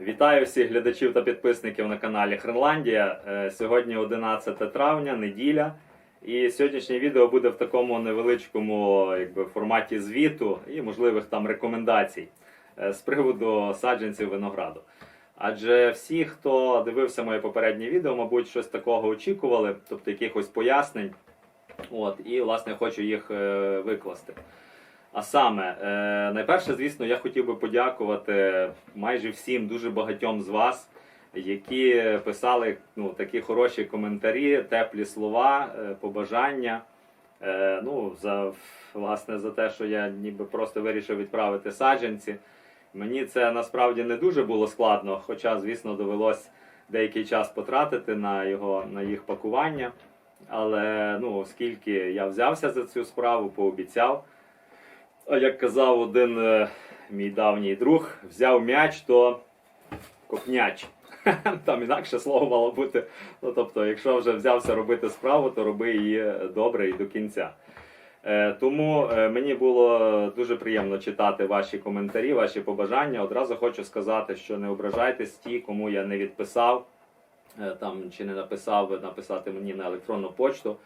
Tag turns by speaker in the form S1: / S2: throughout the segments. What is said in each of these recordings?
S1: Вітаю всіх глядачів та підписників на каналі Хренландія. Е, Сьогодні 11 травня, неділя. І сьогоднішнє відео буде в такому невеличкому якби, форматі звіту і можливих там рекомендацій е, з приводу саджанців винограду. Адже всі, хто дивився моє попереднє відео, мабуть, щось такого очікували, тобто якихось пояснень. От, і, власне, хочу їх е, викласти. А саме, е, найперше, звісно, я хотів би подякувати майже всім дуже багатьом з вас, які писали ну, такі хороші коментарі, теплі слова, е, побажання. Е, ну, за, власне, за те, що я ніби просто вирішив відправити саджанці. Мені це насправді не дуже було складно, хоча, звісно, довелось деякий час потратити на, його, на їх пакування. Але ну, оскільки я взявся за цю справу, пообіцяв. Як казав один е, мій давній друг, взяв м'яч, то копняч. Там інакше слово мало бути. Ну, тобто, якщо вже взявся робити справу, то роби її добре і до кінця. Е, Тому е, мені було дуже приємно читати ваші коментарі, ваші побажання. Одразу хочу сказати, що не ображайтесь ті, кому я не відписав там чи не написав написати мені на електронну почту,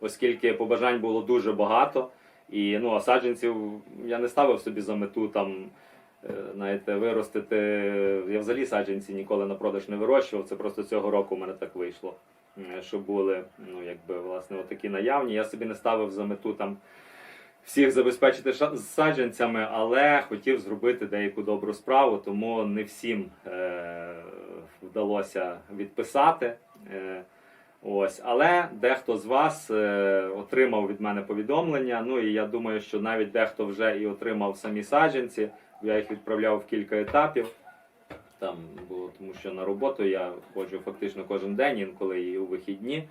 S1: оскільки побажань було дуже багато. І ну, а саджанців я не ставив собі за мету там, е, знаєте, виростити. Я взагалі саджанці ніколи на продаж не вирощував. Це просто цього року в мене так вийшло. е, Що були ну, якби, власне, такі наявні. Я собі не ставив за мету там всіх забезпечити саджанцями, але хотів зробити деяку добру справу, тому не всім е, вдалося відписати. Е, Ось, але дехто з вас е, отримав від мене повідомлення. Ну і я думаю, що навіть дехто вже і отримав самі саджанці. Я їх відправляв в кілька етапів. Там було, тому що на роботу я ходжу фактично кожен день, інколи і у вихідні.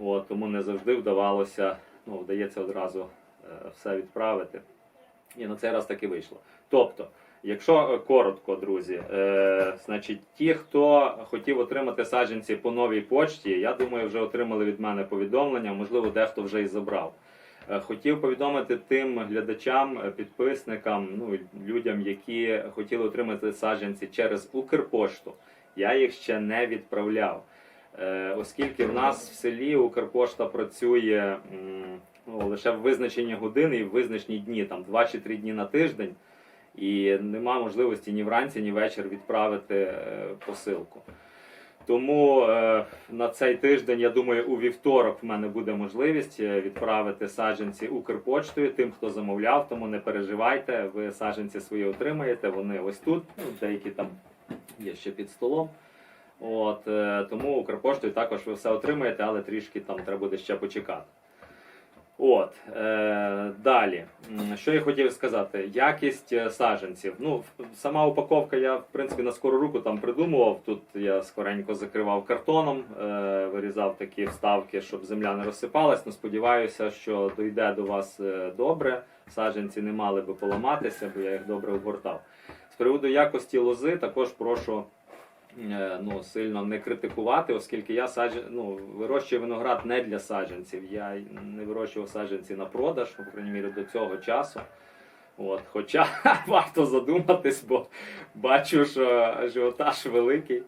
S1: От, тому не завжди вдавалося, ну, вдається одразу е, все відправити. І на цей раз так і вийшло. Тобто, Якщо е, коротко, друзі, е, значить, ті, хто хотів отримати саджанці по новій почті, я думаю, вже отримали від мене повідомлення, можливо, дехто вже і забрав. Е, хотів повідомити тим глядачам, е, підписникам, ну, людям, які хотіли отримати саджанці через Укрпошту. Я їх ще не відправляв. Е, оскільки в нас в селі Укрпошта працює м, ну, лише в визначені години і в визначені дні, там 2 чи 3 дні на тиждень і нема можливості ні вранці, ні ввечері відправити е, посилку. Тому е, на цей тиждень, я думаю, у вівторок в мене буде можливість е, відправити саджанці Укрпочтою тим, хто замовляв, тому не переживайте, ви саджанці свої отримаєте. Вони ось тут, ну, деякі там є ще під столом. От, тому Укрпоштою також ви все отримаєте, але трішки там треба буде ще почекати. От, е, далі, що я хотів сказати, якість е, саджанців. Ну, сама упаковка я, в принципі, на скору руку там придумував. Тут я скоренько закривав картоном, е, вирізав такі вставки, щоб земля не розсипалась. Ну, сподіваюся, що дойде до вас е, добре. Саджанці не мали би поламатися, бо я їх добре обгортав. З приводу якості лози також прошу ну, сильно не критикувати, оскільки я саджан... ну, вирощую виноград не для саджанців. Я не вирощував саджанці на продаж, по крайній мірі, до цього часу. От, хоча варто задуматись, бо бачу, що ажіотаж великий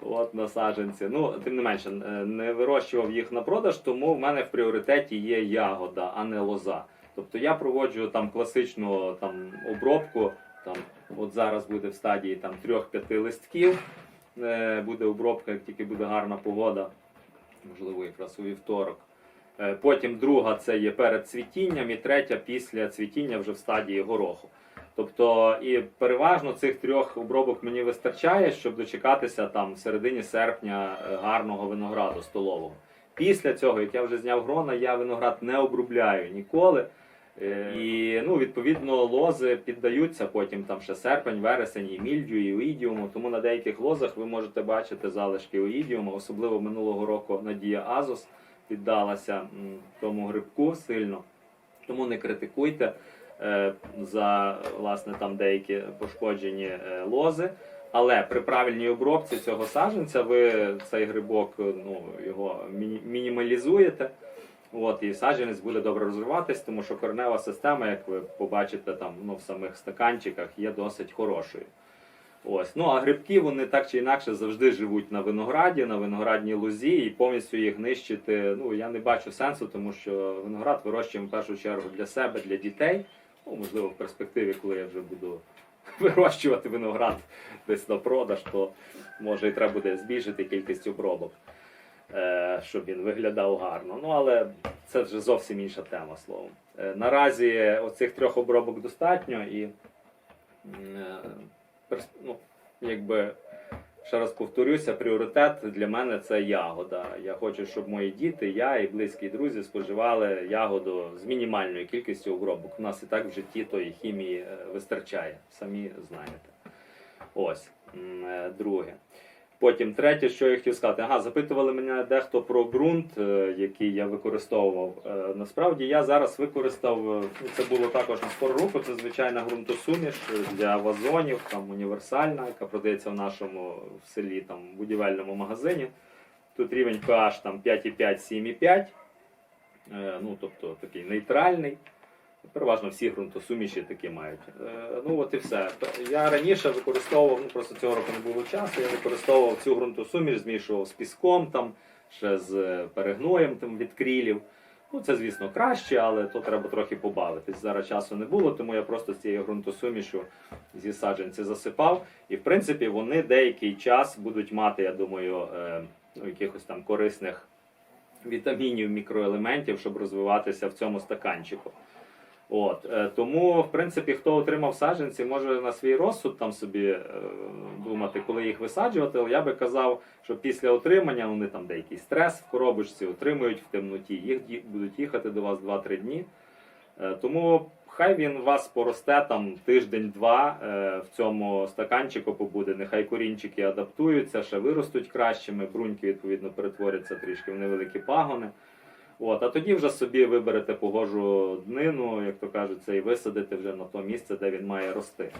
S1: от, на саджанці. Ну, тим не менше, е, не вирощував їх на продаж, тому в мене в пріоритеті є ягода, а не лоза. Тобто я проводжу там класичну там, обробку. Там, от зараз буде в стадії там, 3-5 листків. Е, буде обробка, як тільки буде гарна погода, можливо, якраз у вівторок. Е, Потім друга це є перед цвітінням, і третя після цвітіння вже в стадії гороху. Тобто, і переважно цих трьох обробок мені вистачає, щоб дочекатися там в середині серпня е, гарного винограду столового. Після цього, як я вже зняв грона, я виноград не обробляю ніколи. Е, І ну, відповідно лози піддаються потім там ще серпень, вересень, і мільдю, і оїдіуму. Тому на деяких лозах ви можете бачити залишки оїдіуму, особливо минулого року Надія Азос піддалася тому грибку сильно. Тому не критикуйте е, за власне там деякі пошкоджені е, лози. Але при правильній обробці цього саджанця ви цей грибок ну, його міні- мінімалізуєте. От, і саджанець буде добре розвиватись, тому що коренева система, як ви побачите там ну, в самих стаканчиках, є досить хорошою. Ось. Ну а грибки вони так чи інакше завжди живуть на винограді, на виноградній лозі, і повністю їх нищити. Ну я не бачу сенсу, тому що виноград вирощуємо в першу чергу для себе, для дітей. Ну, можливо, в перспективі, коли я вже буду вирощувати виноград десь на продаж, то може і треба буде збільшити кількість обробок, щоб він виглядав гарно. Ну але це вже зовсім інша тема словом. Е, Наразі оцих трьох обробок достатньо і е, ну, якби ще раз повторюся, пріоритет для мене це ягода. Я хочу, щоб мої діти, я і близькі друзі споживали ягоду з мінімальною кількістю обробок. У нас і так в житті тої хімії е, вистачає, самі знаєте. Ось е, друге. Потім третє, що я хотів сказати. Ага, запитували мене дехто про ґрунт, е, який я використовував. Е, Насправді я зараз використав, е, ну, це було також на скору це звичайна ґрунтосуміш для вазонів, там універсальна, яка продається в нашому в селі там, будівельному магазині. Тут рівень pH там 5,5, 7,5. Е, Ну, тобто такий нейтральний. Переважно всі ґрунтосуміші такі мають. Е, Ну от і все. Я раніше використовував, ну просто цього року не було часу, я використовував цю ґрунтосуміш, змішував з піском, там, ще з е, перегноєм там, від крілів. Ну, це, звісно, краще, але то треба трохи побавитись. Зараз часу не було, тому я просто з цією ґрунтосумішу зі саджанці засипав. І в принципі вони деякий час будуть мати, я думаю, е, ну, якихось там корисних вітамінів, мікроелементів, щоб розвиватися в цьому стаканчику. От, е, тому, в принципі, хто отримав саджанці, може на свій розсуд там собі е, думати, коли їх висаджувати. Але я би казав, що після отримання вони там деякий стрес в коробочці отримують в темноті. Їх будуть їхати до вас 2-3 дні. Е, тому хай він вас поросте там тиждень-два е, в цьому стаканчику побуде. Нехай корінчики адаптуються, ще виростуть кращими. Бруньки відповідно перетворяться трішки в невеликі пагони. От, а тоді вже собі виберете погожу днину, як то кажуть, і висадите вже на то місце, де він має рости.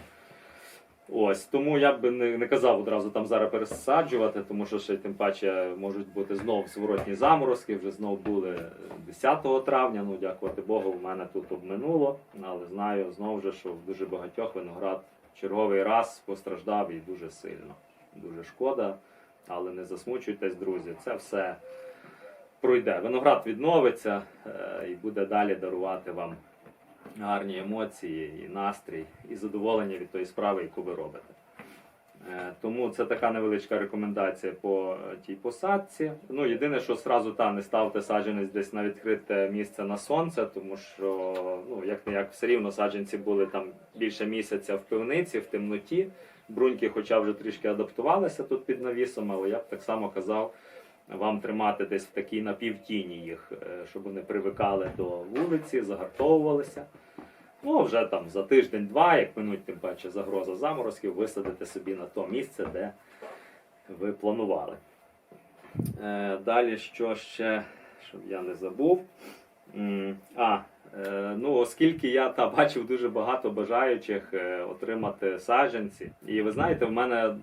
S1: Ось, тому я б не, не казав одразу там зараз пересаджувати, тому що ще тим паче можуть бути знов зворотні заморозки, вже знов були 10 травня. Ну, дякувати Богу, в мене тут обминуло. Але знаю знову ж, що в дуже багатьох виноград черговий раз постраждав і дуже сильно. Дуже шкода. Але не засмучуйтесь, друзі, це все пройде. Виноград відновиться е, і буде далі дарувати вам гарні емоції, і настрій, і задоволення від тої справи, яку ви робите. Е, Тому це така невеличка рекомендація по е, тій посадці. Ну, єдине, що сразу та не ставте саджанець десь на відкрите місце на сонце, тому що ну як не як все рівно саджанці були там більше місяця в пивниці, в темноті. Бруньки, хоча вже трішки адаптувалися тут під навісом, але я б так само казав вам тримати десь в такій напівтіні їх, е, щоб вони привикали до вулиці, загартовувалися. Ну, вже там за тиждень-два, як минуть тим паче загроза заморозків, висадити собі на то місце, де ви планували. Е, далі, що ще, щоб я не забув. А, е, ну, оскільки я та бачив дуже багато бажаючих отримати саджанці. І ви знаєте, в мене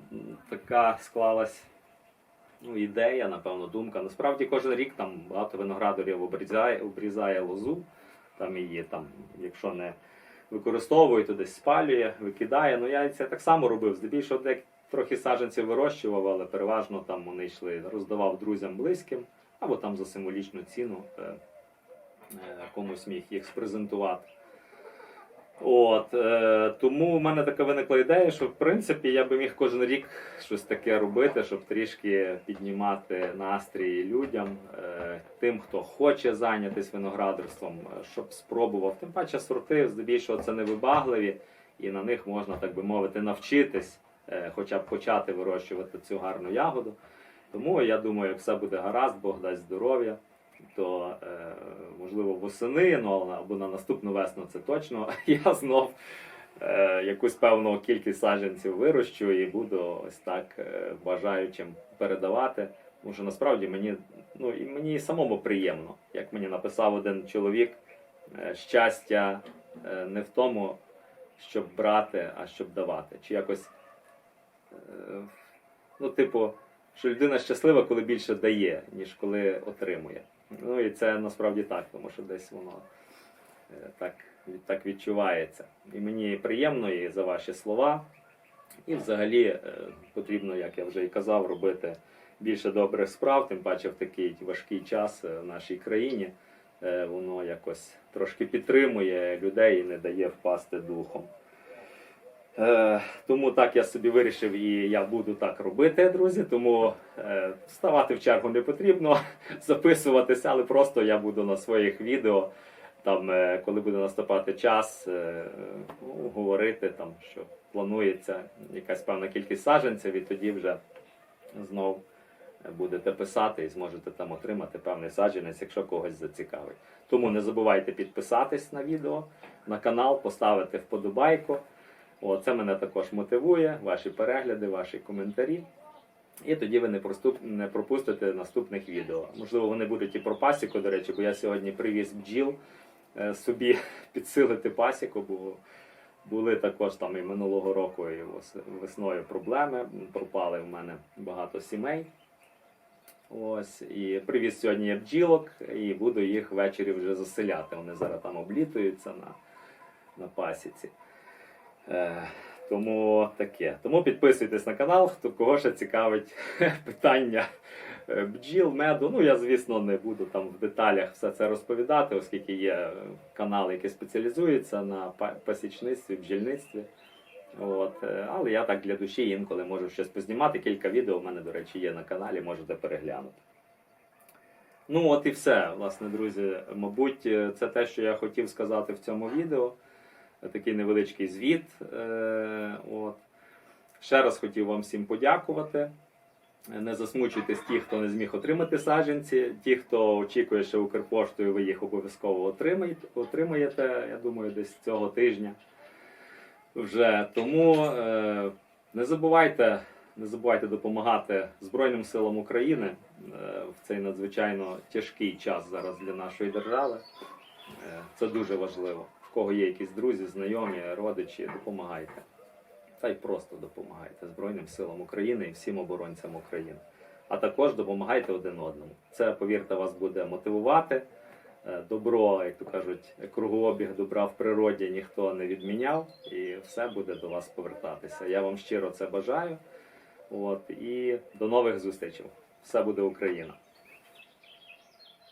S1: така склалась ну, ідея, напевно, думка. Насправді кожен рік там багато виноградарів обрізає, обрізає лозу, там її там, якщо не використовує, то десь спалює, викидає. Ну я це так само робив. Здебільшого дек трохи саджанців вирощував, але переважно там вони йшли, роздавав друзям близьким, або там за символічну ціну е, е, комусь міг їх спрезентувати. От, е, тому в мене така виникла ідея, що в принципі я би міг кожен рік щось таке робити, щоб трішки піднімати настрій людям, е, тим, хто хоче зайнятися виноградарством, е, щоб спробував. Тим паче сорти, здебільшого, це невибагливі, і на них можна, так би мовити, навчитись, е, хоча б почати вирощувати цю гарну ягоду. Тому я думаю, як все буде гаразд, Бог дасть здоров'я то е, можливо восени, ну або на наступну весну це точно. Я знов е, якусь певну кількість саджанців вирощу і буду ось так е, бажаючим передавати. Тому що насправді мені, ну і мені самому приємно, як мені написав один чоловік, е, щастя е, не в тому, щоб брати, а щоб давати. Чи якось, е, ну, типу, що людина щаслива, коли більше дає, ніж коли отримує. Ну і це насправді так, тому що десь воно е, так, так відчувається. І мені приємно і за ваші слова. І взагалі е, потрібно, як я вже і казав, робити більше добрих справ, тим паче в такий важкий час е, в нашій країні. Воно якось трошки підтримує людей і не дає впасти духом. Е, Тому так я собі вирішив і я буду так робити, друзі. Тому е, вставати в чергу не потрібно, записуватися, але просто я буду на своїх відео, там, е, коли буде наступати час, е, ну, говорити, там, що планується якась певна кількість саджанців, і тоді вже знов будете писати і зможете там отримати певний саджанець, якщо когось зацікавить. Тому не забувайте підписатись на відео, на канал, поставити вподобайку. О, це мене також мотивує, ваші перегляди, ваші коментарі. І тоді ви не, проступ... не пропустите наступних відео. Можливо, вони будуть і про пасіку, до речі, бо я сьогодні привіз бджіл е, собі підсилити пасіку, бо були також там і минулого року, і весною проблеми. Пропали в мене багато сімей. Ось, і привіз сьогодні я бджілок, і буду їх ввечері вже заселяти. Вони зараз там облітуються на, на пасіці. Е, тому таке. Тому підписуйтесь на канал, хто кого ще цікавить питання е, бджіл, меду. Ну я, звісно, не буду там в деталях все це розповідати, оскільки є канал, який спеціалізується на пасічництві, бджільництві. От, е, але я так для душі інколи можу щось познімати. Кілька відео в мене, до речі, є на каналі, можете переглянути. Ну, от і все, власне, друзі. Мабуть, це те, що я хотів сказати в цьому відео. Такий невеличкий звіт. Е, От. Ще раз хотів вам всім подякувати. Не засмучуйтесь ті, хто не зміг отримати саджанці. Ті, хто очікує, що Укрпоштою, ви їх обов'язково отримаєте, я думаю, десь цього тижня. Вже тому е, не забувайте, не забувайте допомагати Збройним силам України е, в цей надзвичайно тяжкий час зараз для нашої держави. Це дуже важливо. В кого є якісь друзі, знайомі, родичі, допомагайте. Та й просто допомагайте Збройним силам України і всім оборонцям України. А також допомагайте один одному. Це, повірте, вас буде мотивувати. Е, Добро, як то кажуть, кругообіг добра в природі ніхто не відміняв, і все буде до вас повертатися. Я вам щиро це бажаю. От, і до нових зустрічей. Все буде Україна!